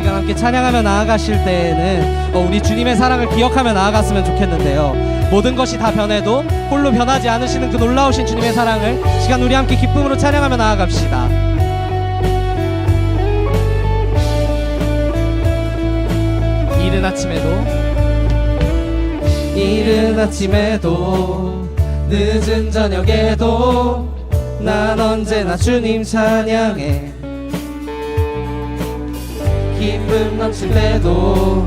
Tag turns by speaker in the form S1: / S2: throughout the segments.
S1: 시간 함께 찬양하며 나아가실 때에는 어, 우리 주님의 사랑을 기억하며 나아갔으면 좋겠는데요. 모든 것이 다 변해도 홀로 변하지 않으시는 그 놀라우신 주님의 사랑을 시간 우리 함께 기쁨으로 찬양하며 나아갑시다. 이른 아침에도 이른 아침에도 늦은 저녁에도 난 언제나 주님 찬양해 기쁨 넘칠 때도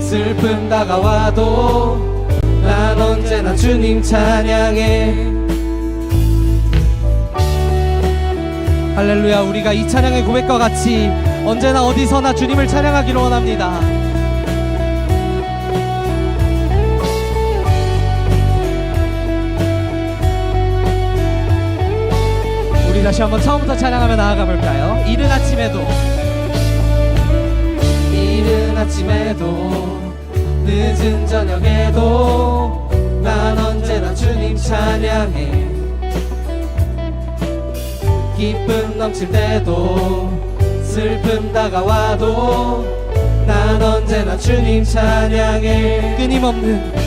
S1: 슬픔 다가와도 난 언제나 주님 찬양해 할렐루야 우리가 이 찬양의 고백과 같이 언제나 어디서나 주님을 찬양하기를 원합니다 우리 다시 한번 처음부터 찬양하며 나아가 볼까요? 이른 아침에도 아침에도 늦은 저녁에도 난 언제나 주님 찬양해. 기쁨 넘칠 때도 슬픔 다가와도 난 언제나 주님 찬양해. 끊임없는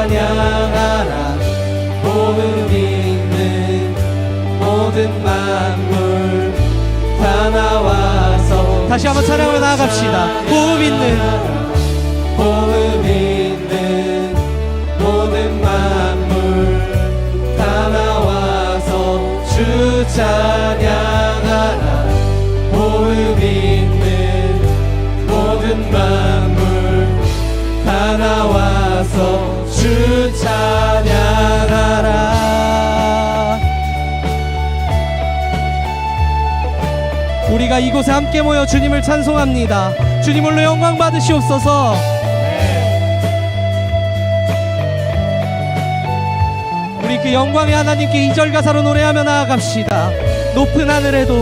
S1: 찬양하라. 호흡 있는 모든 만물 다 나와서 다시 한번 찬양하며 나아갑시다. 호흡 있는. 호흡 있는 모든 만물 다 나와서 주 찬양 우리가 이곳에 함께 모여 주님을 찬송합니다. 주님 홀로 영광 받으시옵소서. 우리 그 영광의 하나님께 이절 가사로 노래하며 나아갑시다. 높은 하늘에도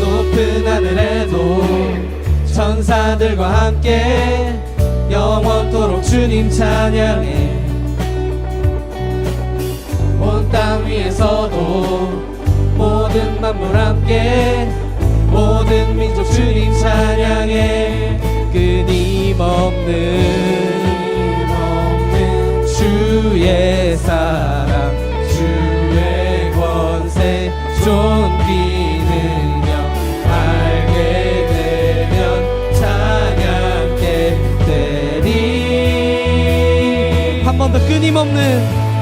S1: 높은 하늘에도 천사들과 함께 영원토록 주님 찬양해. 온 땅 위에서도 모든 만물 함께 모든 민족 주님 찬양해. 끊임없는 주의 사랑 주의 권세 존귀 능력 알게 되면 찬양게 되리. 한 번 더 끊임없는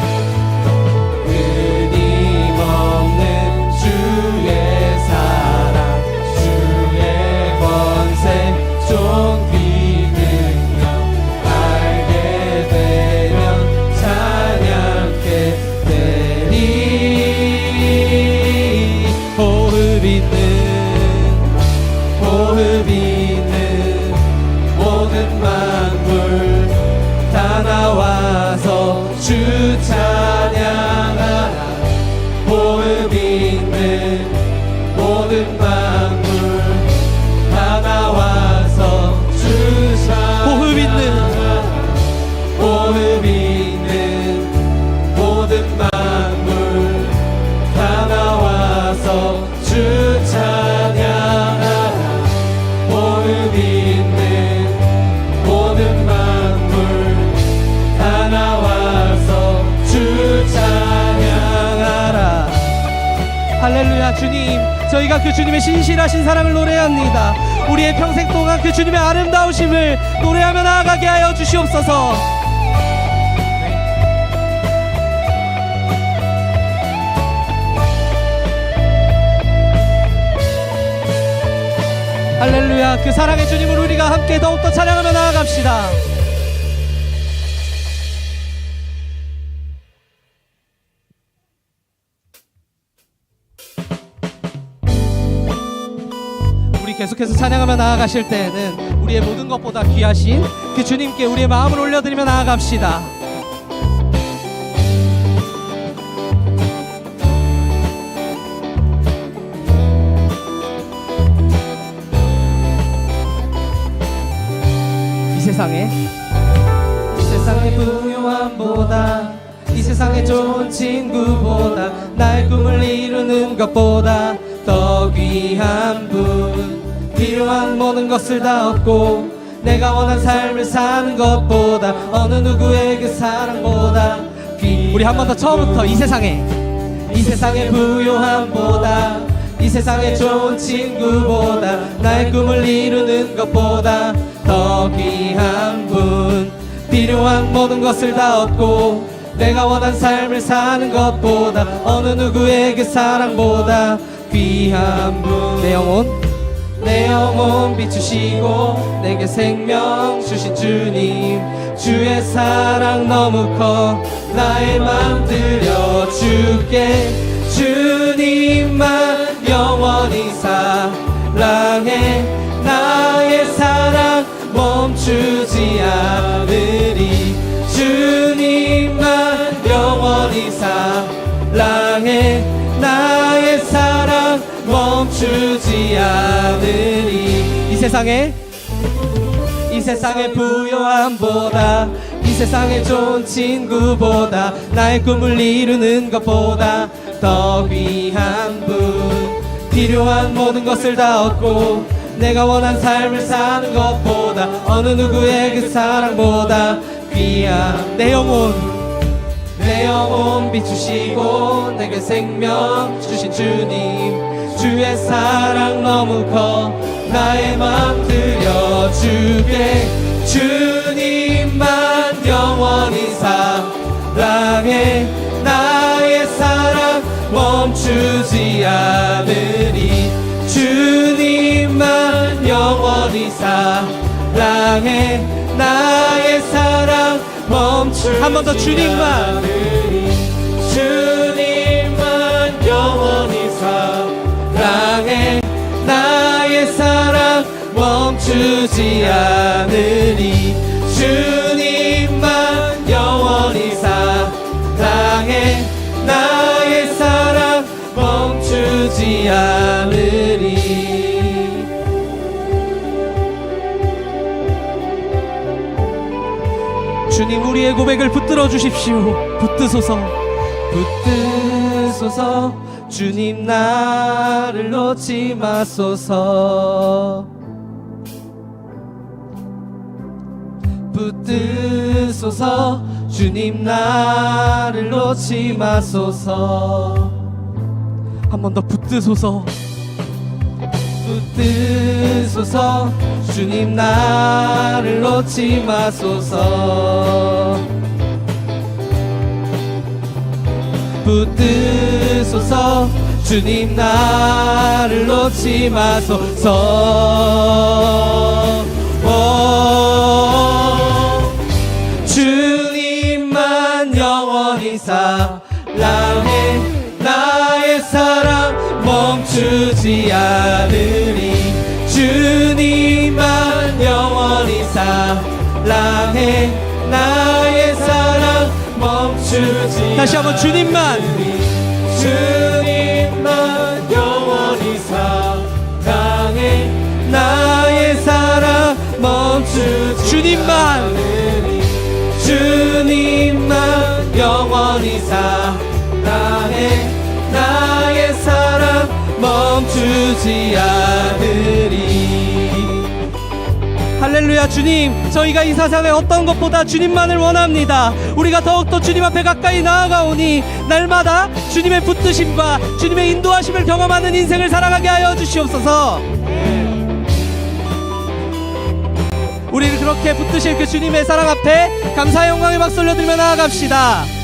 S1: 호흡 있는 모든 만물 다 나와서 주찬 할렐루야 주님. 저희가 그 주님의 신실하신 사랑을 노래합니다. 우리의 평생 동안 그 주님의 아름다우심을 노래하며 나아가게 하여 주시옵소서. 할렐루야 그 사랑의 주님을 우리가 함께 더욱더 찬양하며 나아갑시다 우리 계속해서 찬양하며 나아가실 때에는 우리의 모든 것보다 귀하신 그 주님께 우리의 마음을 올려드리며 나아갑시다. 이 세상에 이 세상의 부유함보다 이 세상의 좋은 친구보다 나의 꿈을 이루는 것보다 더 귀한 분 필요한 모든 것을 다 얻고 내가 원한 삶을 사는 것보다 어느 누구의 그 사랑보다 귀 우리 한 번 더 처음부터 이 세상에. 이 세상의 부요함보다 이 세상의 좋은 친구보다 나의 꿈을 이루는 것보다 더 귀한 분. 필요한 모든 것을 다 얻고 내가 원한 삶을 사는 것보다 어느 누구의 그 사랑보다 귀한 분. 내 영혼 내 영혼 비추시고 내게 생명 주신 주님 주의 사랑 너무 커 나의 맘 들려줄게. 주님만 영원히 사랑해. 나의 사랑 멈추지 않으리. 주님만 영원히 사랑해. 나의 사랑 멈추지 않으리. 이 세상에 이 세상의 부요함보다 이 세상의 좋은 친구보다 나의 꿈을 이루는 것보다 더 귀한 분. 필요한 모든 것을 다 얻고 내가 원한 삶을 사는 것보다 어느 누구의 그 사랑보다 귀한 내 영혼. 내 영혼 비추시고 내게 생명 주신 주님. 주의 사랑 너무 커 나의 맘 들려주게. 주님만 영원히 사랑해. 나의 사랑 멈추지 않으리. 주님만 영원히 사랑해. 나의 사랑 멈추지 한번 더 주님만. 주님만 영원히 사랑해. 나의 사랑 멈추지 않으리 주님만 영원히 사랑해. 나의 사랑 멈추지 않으리 주님 우리의 고백을 붙들어 주십시오. 붙드소서. 붙드소서. 주님 나를 놓지 마소서 붙드소서 주님 나를 놓지 마소서. 한 번 더 붙드소서. 붙드소서. 주님 나를 놓지 마소서. 붙드소서. 주님 나를 놓지 마소서 영원히 사랑해 나의 사랑 멈추지 않으리. 주님만 영원히 사랑해 나의 사랑 멈추지 다시 한번 주님만. 주님만 영원히 사랑해 나의 사랑 멈추지 주님만 멈추지 않으리 할렐루야 주님. 저희가 이 세상의 어떤 것보다 주님만을 원합니다. 우리가 더욱더 주님 앞에 가까이 나아가오니 날마다 주님의 붙드심과 주님의 인도하심을 경험하는 인생을 살아가게 하여 주시옵소서. 우리를 그렇게 붙드실 그 주님의 사랑 앞에 감사의 영광의 박수 올려드리며 나아갑시다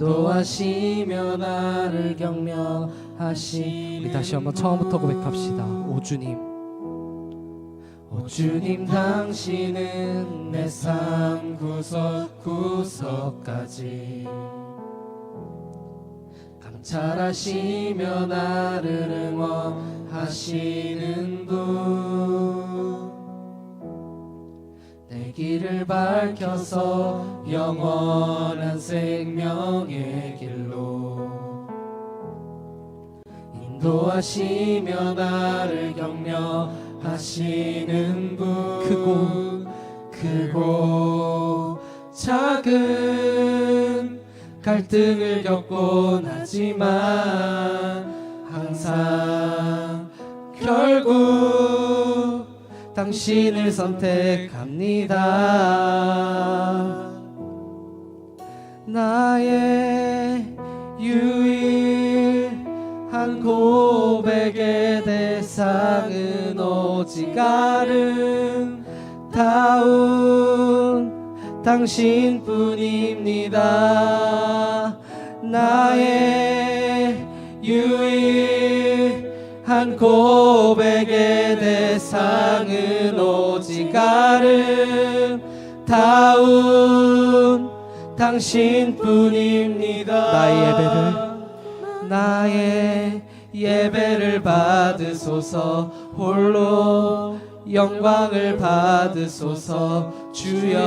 S1: 인도하시며 나를 격려하시. 우리 다시 한번 처음부터 고백합시다. 오 주님. 오 주님 당신은 내 삶 구석 구석까지. 감찰하시며 나를 응원하시는 분. 내 길을 밝혀서 영원한 생명의 길로 인도하시며 나를 격려하시는 분 크고 크고 작은 갈등을 겪곤 하지만 항상 결국 당신을 선택합니다. 나의 유일한 고백의 대상은 오직 아름다운 당신뿐입니다. 나의 유일 한 고백의 대상은 오직 아름다운 당신뿐입니다. 나의 예배를? 나의 예배를 받으소서. 홀로 영광을 받으소서. 주여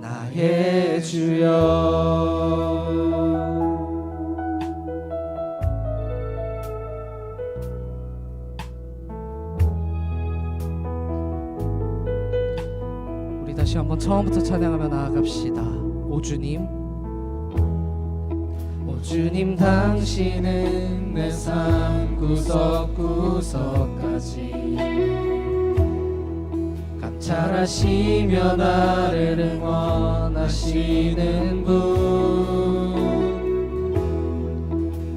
S1: 나의 주여 다시 한번 처음부터 찬양하며 나아갑시다. 오 주님, 오 주님 당신은 내 삶 구석구석까지 감찰하시며 나를 응원하시는 분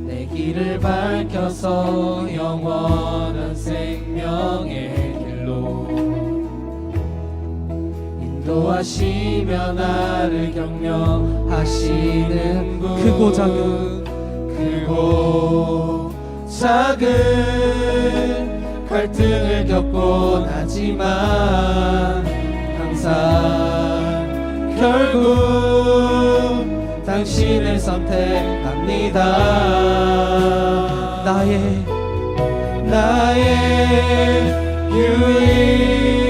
S1: 내 길을 밝혀서 영원한 생명의 인도하시며 나를 격려하시는 분. 크고 작은? 크고 작은 갈등을 겪곤 하지만 항상 결국 당신을 선택합니다. 나의 나의 유일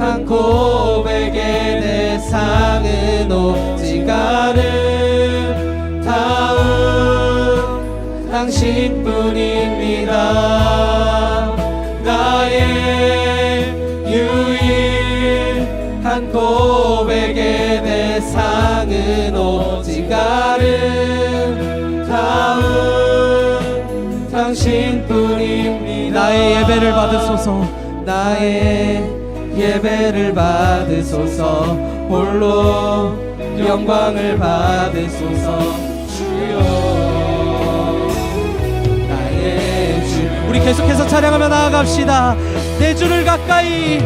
S1: 한 고백의 대상은 오직 아름다운 당신뿐입니다. 나의 유일한 고백의 대상은 오직 아름다운 당신뿐입니다. 나의 예배를 받으소서. 나의 예배를 받으소서. 홀로 영광을 받으소서. 주여 나의 주. 우리 계속해서 찬양하며 나아갑시다. 내 주를 가까이.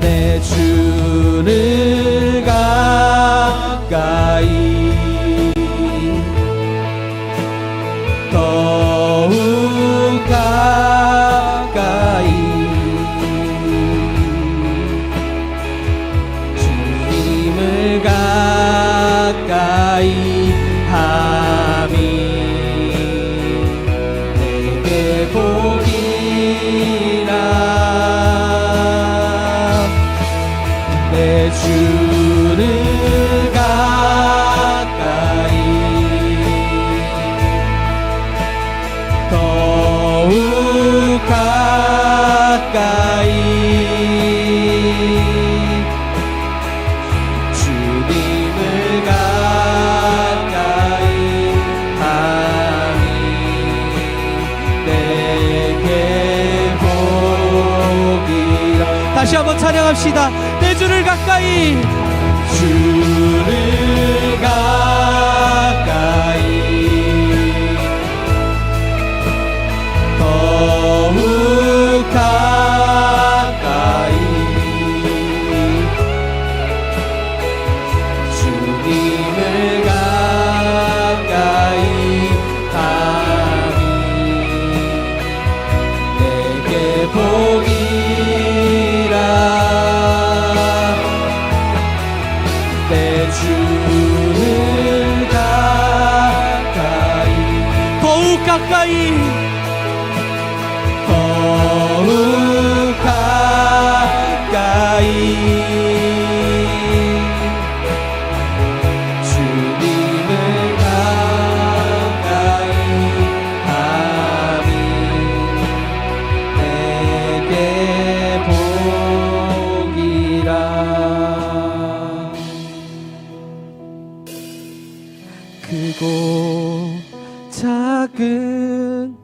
S1: 내 주를 가까이. 더
S2: 찬양합시다. 내 주를 가까이.
S1: 주 가까이 더욱 가까이 주님을 가까이 하니 내게 복이라.
S2: 크고 작은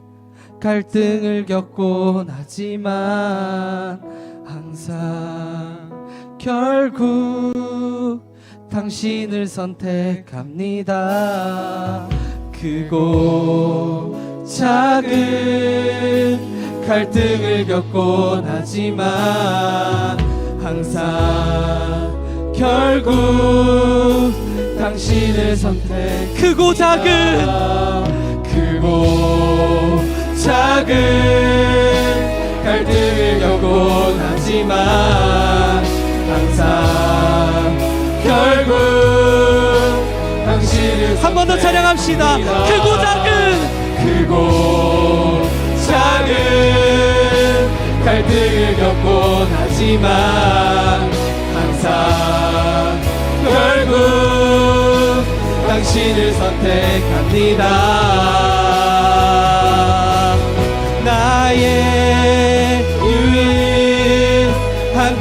S2: 갈등을 겪곤 하지만 항상 결국 당신을 선택합니다. 크고 작은 갈등을 겪곤 하지만 항상 결국 당신을 선택 크고 작은
S1: 크고 작은 갈등을 겪곤 하지만 항상 결국 당신을
S2: 한 번 더 찬양합시다. 크고 작은!
S1: 크고 작은 갈등을 겪곤 하지만 항상 결국 당신을 선택합니다. 나의 유일한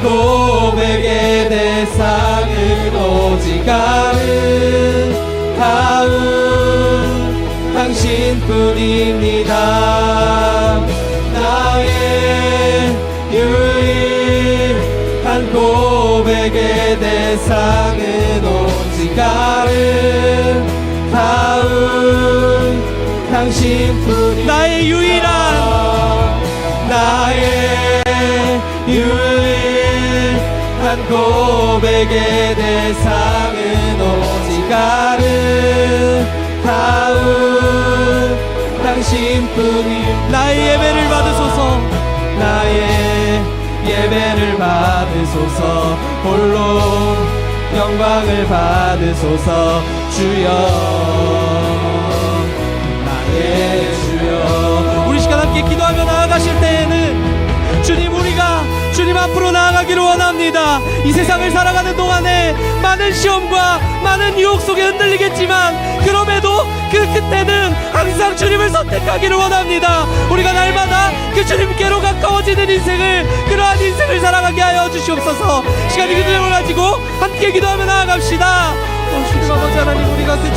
S1: 고백의 대상은 오직 아름다운 당신뿐입니다. 나의 유일한 고백의 대상은 오직 아름다운 당신뿐입니다.
S2: 나의 유일한
S1: 나의 유일한 고백의 대상은 오직 아름다운 당신뿐이
S2: 나의 예배를 받으소서.
S1: 나의 예배를 받으소서. 홀로 영광을 받으소서 주여. 나의 주여.
S2: 우리 시간 함께 기도하며 나아가실 때 앞으로 나아가기를 원합니다. 이 세상을 살아가는 동안에 많은 시험과 많은 유혹 속에 흔들리겠지만 그럼에도 그 끝에는 항상 주님을 선택하기를 원합니다. 우리가 날마다 그 주님께로 가까워지는 인생을 그러한 인생을 살아가게 하여 주시옵소서. 시간 이 기도를 가지고 함께 기도하며 나아갑시다. 어, 주님 아버지 하나님 우리가 그